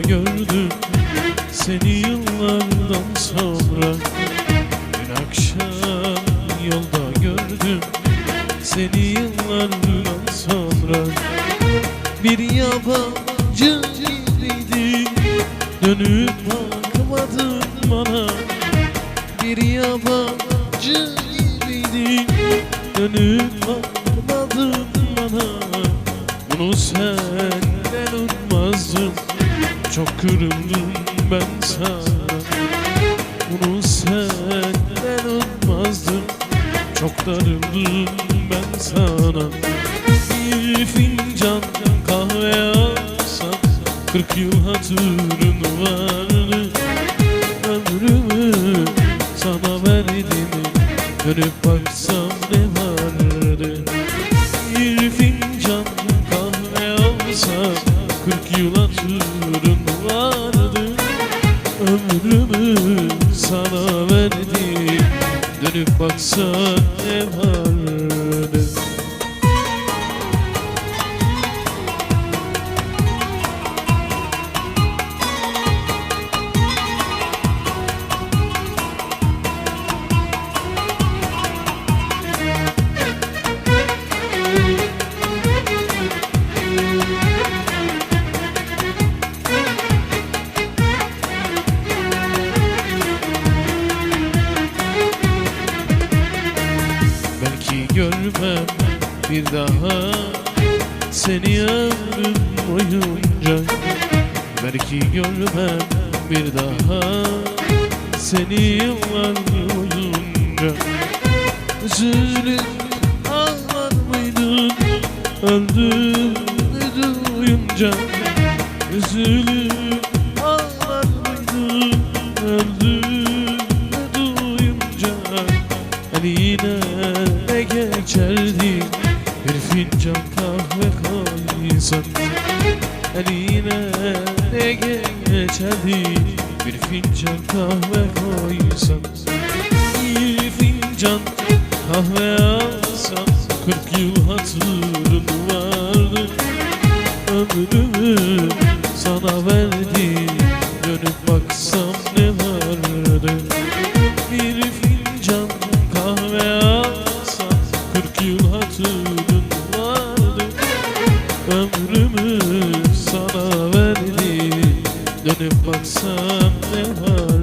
gördüm Seni yıllardan sonra. Dün akşam yolda gördüm Seni yıllardan sonra. Bir yabancı gibiydin Dönüp bakmadın bana. Bir yabancı gibiydin Dönüp bakmadın bana. Bunu senden unutmazdım. Çok kırıldım ben sana. Bunu senden ummazdım Çok darıldım ben sana. Bir fincan kahve alsam Kırk yıl hatırın vardı. Ömrümü sana verdim Dönüp Dönüp baksan görmem bir daha. Seni ömrüm boyunca Belki görmem bir daha. Seni yıllar boyunca Üzülüp ağlar mıydın? Öldüğünü duyunca Üzülüp ağlar mıydın? Öldüğünü Eline ne geçerdi? Bir fincan kahve koysan Eline ne geçerdi? Bir fincan kahve koysan Bir fincan kahve alsam Kırk yıl hatırın vardı Ömrümü sana verdim Dönüp baksam Ömrümü sana verdim. Dönüp baksam ne vardı